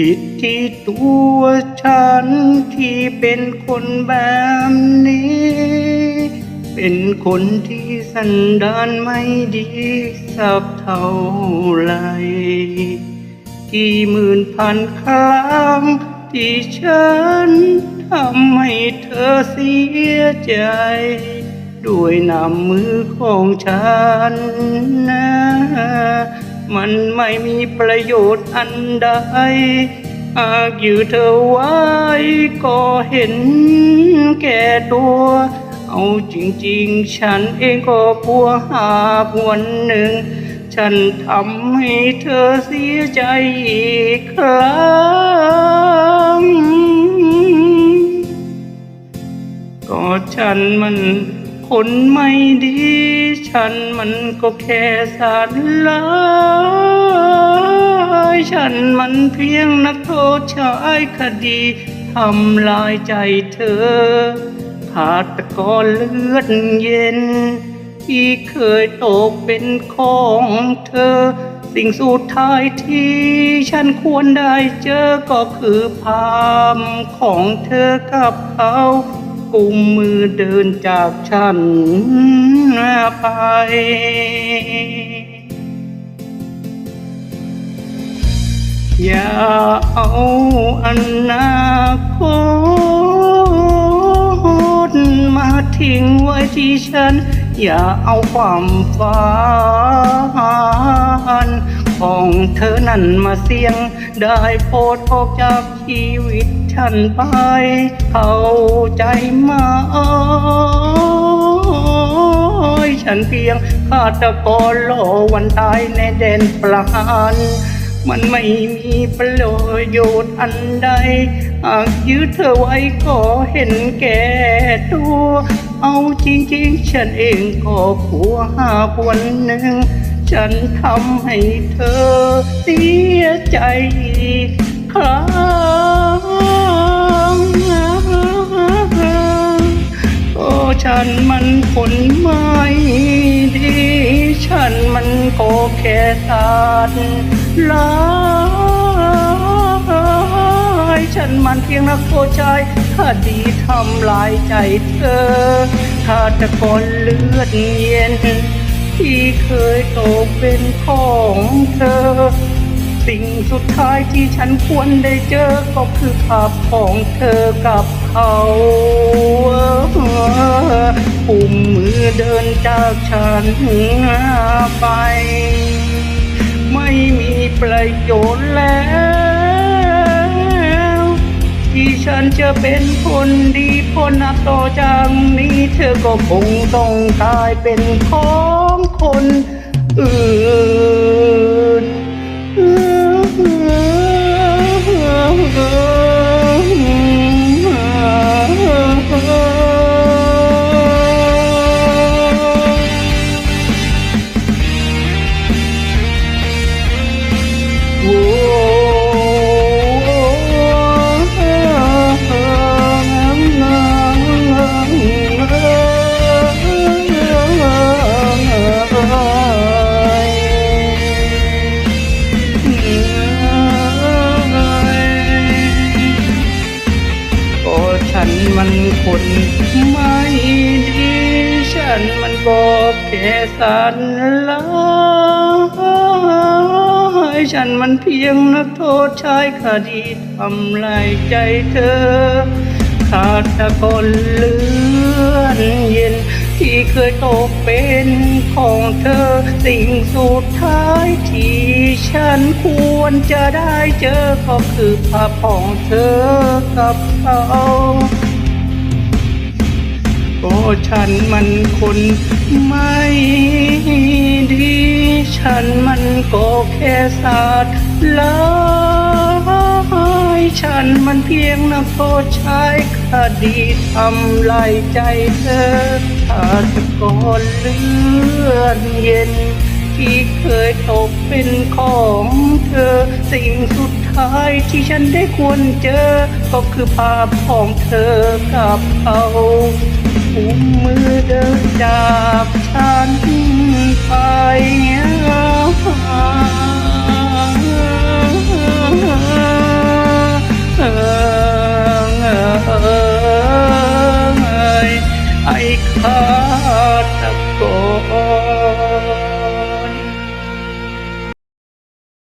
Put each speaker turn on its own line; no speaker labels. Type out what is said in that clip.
ผิดที่ตัวฉันที่เป็นคนแบบนี้ เป็นคนที่สันดานไม่ดีสักเท่าไหรกี่หมื่นพันครั้งที่ฉันทำให้เธอเสียใจ ด้วยน้ำมือของฉันนะ มันไม่มีประโยชน์อันใดหากอยู่เธอไว้ก็เห็นแก่ตัว เอาจริงๆ ฉันเองก็กลัวหากวันหนึ่ง ฉันทำให้เธอเสียใจอีกครั้ง ก็ฉันมันคนไม่ดี ฉันมันก็แค่สัตว์ร้ายฉันมันเพียงนักโทษชายคดีทำลายใจเธอขาตกรเลือดเย็น ที่เคยตกเป็นของเธอ สิ่งสุดท้ายที่ฉันควรได้เจอก็คือภาพของเธอกับเขา กุมมือเดินจากฉันไป อย่าเอาอนาคตมาทิ้งไว้ที่ฉัน อย่าเอาความฝัน ของเธอนั้นมาเสี่ยง ได้โปรดออกจากชีวิตฉันไป เข้าใจไหมฉันเพียงฆาตกรรอวันตายในแดนปราหารมันไม่มีประโยชน์อันใด หากยืดเธอไว้ก็เห็นแก่ตัว เอาจริงๆ ฉันเองก็กลัวหาวันหนึ่ง ฉันทำให้เธอเสียใจอีกครั้ง โอ้ฉันมันคนไม่ดี ฉันมันก็แค่สัตว์ร้ายฉันมันเพียงนักโทษชายคดีทำลายใจเธอฆาตกรเลือดเย็น ที่เคยตกเป็นของเธอ สิ่งสุดท้ายที่ฉันควรได้เจอก็คือภาพของเธอกับเขาปุ่มมือเดินจากฉันไป ไม่มีประโยชน์แล้ว ที่ฉันจะเป็นคนดีคนนับต่อจากนี้ เธอก็คงต้องกลายเป็นของคนอื่น คนไม่ดีฉันมันก็แค่สันลายฉันมันเพียงนักโทษชายคดีทำลายใจเธอขาดตกรเลือนเย็นที่เคยตกเป็นของเธอ สิ่งสุดท้ายที่ฉันควรจะได้เจอก็คือภาพของเธอกับเขา ก็ฉันมันคนไม่ดี ฉันมันก็แค่สัตร์ลายฉันมันเพียงนักโทษชายคดีทำลายใจเธอขาตกรเลือดเย็น ที่เคยตกเป็นของเธอ สิ่งสุดท้ายที่ฉันได้ควรเจอ ก็คือภาพของเธอกับเขาอุ้มมือเดินจากฉัน